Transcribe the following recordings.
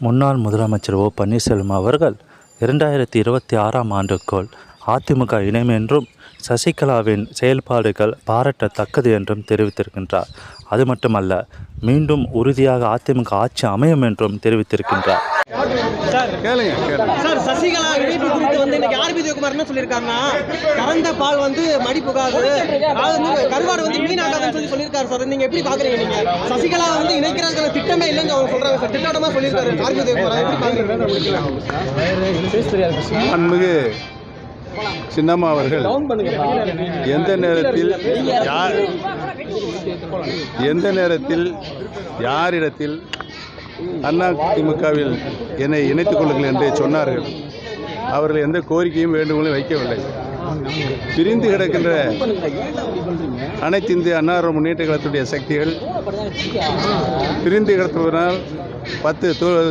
முன்னாள் முதலமைச்சர் ஓ பன்னீர்செல்வம் அவர்கள் இரண்டாயிரத்தி இருபத்தி ஆறாம் ஆண்டுக்குள் அதிமுக இணையும் என்றும் சசிகலாவின் செயல்பாடுகள் பாராட்டத்தக்கது என்றும் தெரிவித்திருக்கின்றார். அது மட்டுமல்ல மீண்டும் உறுதியாக அதிமுக ஆட்சி அமையும் என்றும் தெரிவித்திருக்கின்றார். சார் கேளுங்க கேளுங்க சார் சசிகலா இணைப்பு குறித்து வந்து இன்னைக்கு ஆர். விஜயகுமார் என்ன சொல்லியிருக்காங்கன்னா கறந்த பால் வந்து மடி புகாது. கருவாடு வந்து வீணாகாதுன்னு சொல்லி சொல்லியிருக்காரு சார். நீங்க எப்படி பாக்குறீங்க நீங்க? சசிகலா வந்து இணைக்கிறதுக்கான திட்டமே இல்லைன்னு அவங்க சொல்றாங்க சார். திட்டமா சொல்லியிருக்காரு. ஆர். விஜயகுமார் எப்படி பாக்குறீங்க? அன்மிகு சின்னம்மா அவர்கள் எந்த நேரத்தில் யார் எந்த நேரத்தில் யாரிடத்தில் அண்ணா திமுகவில் என்னை இணைத்துக் கொள்ளுங்கள் என்று சொன்னார்கள்? அவர்கள் எந்த கோரிக்கையும் வேண்டுகோளும் வைக்கவில்லை. பிரிந்து கிடக்கின்ற அனைத்து இந்திய அன்னார முன்னேற்ற கழகத்துடைய சக்திகள் பிரிந்து கிடத்துவதனால் பத்து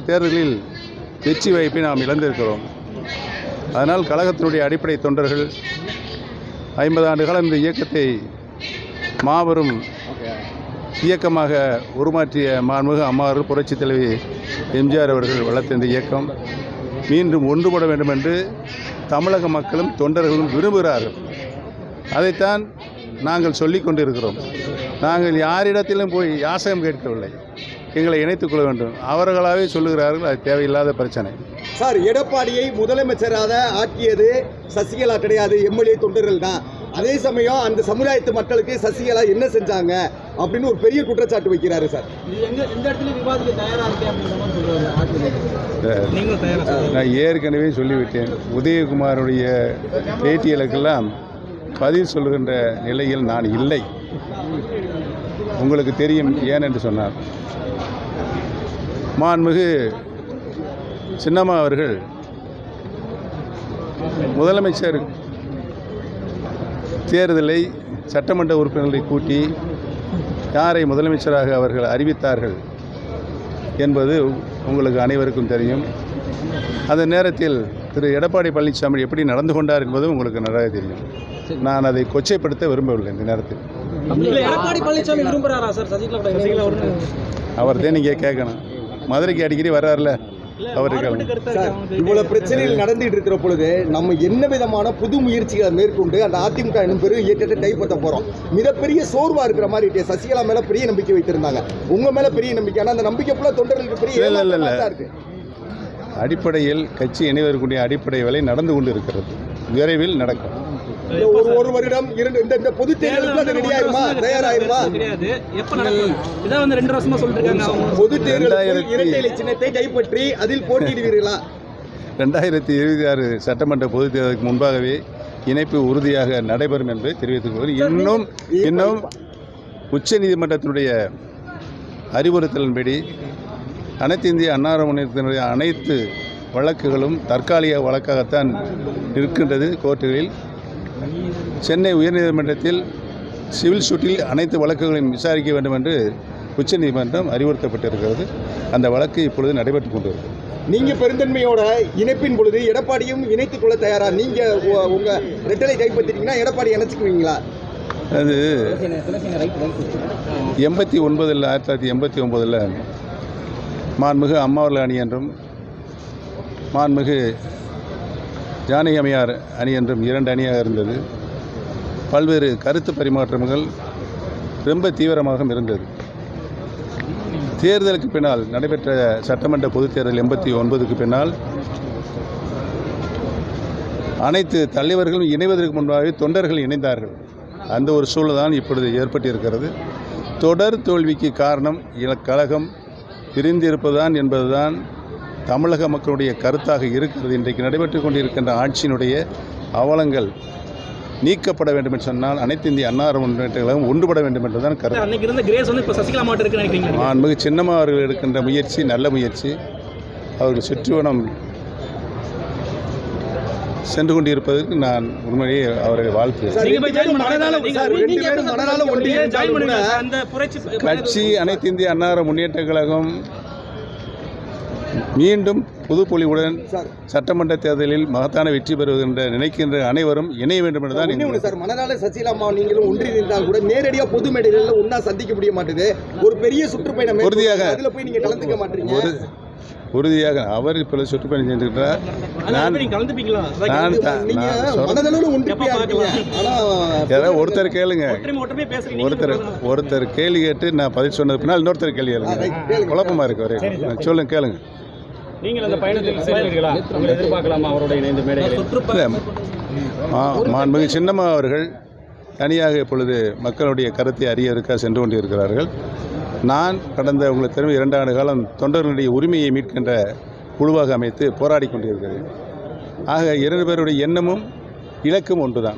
தேர்தலில் வெற்றி வாய்ப்பை நாம் இழந்திருக்கிறோம். அதனால் கழகத்தினுடைய அடிப்படை தொண்டர்கள் ஐம்பது ஆண்டு காலம் இந்த இயக்கத்தை மாபெரும் இயக்கமாக உருமாற்றிய மாண்புமிகு அம்மாறு புரட்சித் தலைவி எம்ஜிஆர் அவர்கள் வளர்த்த இந்த இயக்கம் மீண்டும் ஒன்றுபட வேண்டும் என்று தமிழக மக்களும் தொண்டர்களும் விரும்புகிறார்கள். அதைத்தான் நாங்கள் சொல்லிக் கொண்டிருக்கிறோம். நாங்கள் யாரிடத்திலும் போய் யாசகம் கேட்கவில்லை. எங்களை இணைத்துக் கொள்ள வேண்டும். அவர்களாகவே சொல்லுகிறார்கள் அது தேவையில்லாத பிரச்சனை. சார் எடப்பாடியை முதலமைச்சராக ஆக்கியது சசிகலா கிடையாது எம்எல்ஏ தொண்டர்கள் தான். அதே சமயம் அந்த சமுதாயத்து மக்களுக்கு சசிகலா என்ன செஞ்சாங்க அப்படின்னு ஒரு பெரிய குற்றச்சாட்டு வைக்கிறாரு சார். நான் ஏற்கனவே சொல்லிவிட்டேன். உதயகுமாருடைய பேட்டியலுக்கெல்லாம் பதில் சொல்கின்ற நிலையில் நான் இல்லை. உங்களுக்கு தெரியும் ஏன் என்று சொன்னார் மாண்புமிகு சின்னம்மா அவர்கள் முதலமைச்சர் தேர்தலை சட்டமன்ற உறுப்பினர்களை கூட்டி யாரை முதலமைச்சராக அவர்கள் அறிவித்தார்கள் என்பது உங்களுக்கு அனைவருக்கும் தெரியும். அந்த நேரத்தில் திரு எடப்பாடி பழனிசாமி எப்படி நடந்து கொண்டார் என்பதும் உங்களுக்கு நன்றாக தெரியும். நான் அதை கொச்சைப்படுத்த விரும்பவில்லை இந்த நேரத்தில். இல்ல எடப்பாடி பழனிசாமி விரும்புறாரா சார்? சசிகலா கூட. சசிகலா அவர் தான் நீங்கள் கேட்கணும். மதுரைக்கு அடிக்கடி வர்றாருல. அவருக்கு இவ்வளவு பிரச்சனைகள் நடந்துட்டு இருக்கிற பொழுது நம்ம என்ன விதமான புது முயற்சிகளை மேற்கொண்டு அந்த அதிமுக என்னும் பெரும் இயக்கத்தை கைப்பற்ற போறோம். மிகப்பெரிய சோர்வா இருக்கிற மாதிரி. சசிகலா மேல பெரிய நம்பிக்கை வைத்திருந்தாங்க. உங்க மேல பெரிய நம்பிக்கை. ஆனா அந்த நம்பிக்கை ஃபுல்லா தொண்டர்களுக்கு பெரிய இருக்கு. அடிப்படையில் கட்சி இணைவதற்குரிய அடிப்படை வேலை நடந்து கொண்டு இருக்கிறது. விரைவில் நடக்கும். ஒரு ஒரு வருடம் இரண்டு இந்த இந்த பொது தேர்தலுக்கு அது ரெடி ஆயிருமா? தயாராயிருமா? கிடையாது. எப்ப நடக்கும்? இதான் வந்து ரெண்டு வருஷமா அவங்க. பொது ரெண்டாயிரத்தி- இரட்டை இலை சின்னத்தை கைப்பற்றி அதில் போட்டியிடுவீர்களா? ரெண்டாயிரத்தி இருபத்தி ஆறு சட்டமன்ற பொதுத் தேர்தலுக்கு முன்பாகவே இணைப்பு உறுதியாக நடைபெறும் என்று தெரிவித்துக் இன்னும் இன்னும் உச்சநீதிமன்றத்தினுடைய அறிவுறுத்தலின்படி அனைத்து இந்திய அன்னார முன்னேற்றத்தினுடைய அனைத்து வழக்குகளும் தற்காலிக வழக்காகத்தான் இருக்கின்றது கோர்ட்டுகளில். சென்னை உயர்நீதிமன்றத்தில் சிவில் சூட்டில் அனைத்து வழக்குகளையும் விசாரிக்க வேண்டும் என்று உச்சநீதிமன்றம் அறிவுறுத்தப்பட்டிருக்கிறது. அந்த வழக்கு இப்பொழுது நடைபெற்றுக் கொண்டிருக்கிறது. நீங்க பெருந்தன்மையோட இணைப்பின் பொழுது எடப்பாடியும் இணைத்துக் கொள்ள தயாரா? நீங்க உ- உங்க ரெட்டலை கைப்பற்றிட்டீங்கன்னா எடப்பாடி இணைச்சுக்குவீங்களா? அது எண்பத்தி ஒன்பதில் ஆயிரத்தி தொள்ளாயிரத்தி எண்பத்தி ஒம்போதில் மாண்புமிகு அம்மாவர்கள் அணி என்றும் மாண்புமிகு ஜானகி அம்மையார் அணி என்றும் இரண்டு அணியாக இருந்தது. பல்வேறு கருத்து பரிமாற்றங்கள் ரொம்ப தீவிரமாக இருந்தது. தேர்தலுக்கு பின்னால் நடைபெற்ற சட்டமன்ற பொதுத் தேர்தல் எண்பத்தி ஒன்பதுக்கு பின்னால் அனைத்து தலைவர்களும் இணைவதற்கு முன்பாகவே தொண்டர்கள் இணைந்தார்கள். அந்த ஒரு சூழல் தான் இப்பொழுது ஏற்பட்டிருக்கிறது. தொடர் தோல்விக்கு காரணம் கழகம் பிரிந்திருப்பதுதான் என்பதுதான் தமிழக மக்களுடைய கருத்தாக இருக்கிறது. இன்றைக்கு நடைபெற்று கொண்டிருக்கின்ற ஆட்சியினுடைய அவலங்கள் நீக்கப்பட வேண்டும் என்று சொன்னால் அனைத்து இந்திய அன்னார முன்னேற்ற கழகம் ஒன்றுபட வேண்டும் என்றுதான் கருத்து. அன்னைக்கு இருந்த கிரேஸ் வந்து இப்ப சசிகலா மாட்டு இருக்குன்னு நினைக்கிறீங்க மாண்புமிகு சின்னம்மா அவர்கள் எடுக்கின்ற முயற்சி நல்ல முயற்சி. அவர்கள் சுற்றுவனம் சென்று கொண்டிருப்பதற்கு நான் உண்மையிலேயே அவரை புரட்சி கட்சி அனைத்து இந்திய அன்னார முன்னேற்ற கழகம் மீண்டும் புதுப்பொலிவுடன் சட்டமன்ற தேர்தலில் மகத்தான வெற்றி பெறுகின்ற நினைக்கின்ற அனைவரும் இணைய வேண்டும் என்றுதான் எங்கள் சார். மனதால சசிகலாமா நீங்களும் ஒன்றிணைந்தால் கூட நேரடியா பொது மேடைகள்ல ஒண்ணா சந்திக்க முடிய மாட்டேது. ஒரு பெரிய சுற்றுப்பயணம் உறுதியாக. அதுல போய் நீங்க கலந்துக்க மாட்டீங்க. உறுதியாக அவர் இப்போ சுற்றுப்பயணம் செஞ்சுருக்கிறார். யாராவது ஒருத்தர் கேளுங்க. ஒற்றுமை ஒற்றுமை பேசுறீங்க. ஒருத்தர் ஒருத்தர் கேள்வி கேட்டு நான் பதில் சொன்னது பின்னால் இன்னொருத்தர் கேள்வி கேளுங்க கேளுங்க. குழப்பமா இருக்கு ஒரே சொல்லுங்க கேளுங்க. நீங்கள் அந்த பயணத்தில் சேர்ந்தீர்களா உங்களை எதிர்பார்க்கலாமா அவரோட இணைந்து மேடைகளில் இல்லை மா- மாண்புமிகு சின்னம்மா அவர்கள் தனியாக இப்பொழுது மக்களுடைய கருத்தை அறியறதுக்காக சென்று கொண்டிருக்கிறார்கள். நான் கடந்த உங்களுக்கு தெரியும் இரண்டு ஆண்டு காலம் தொண்டர்களுடைய உரிமையை மீட்கின்ற குழுவாக அமைத்து போராடி கொண்டிருக்கிறேன். ஆக இரண்டு பேருடைய எண்ணமும் இலக்கும் ஒன்றுதான்.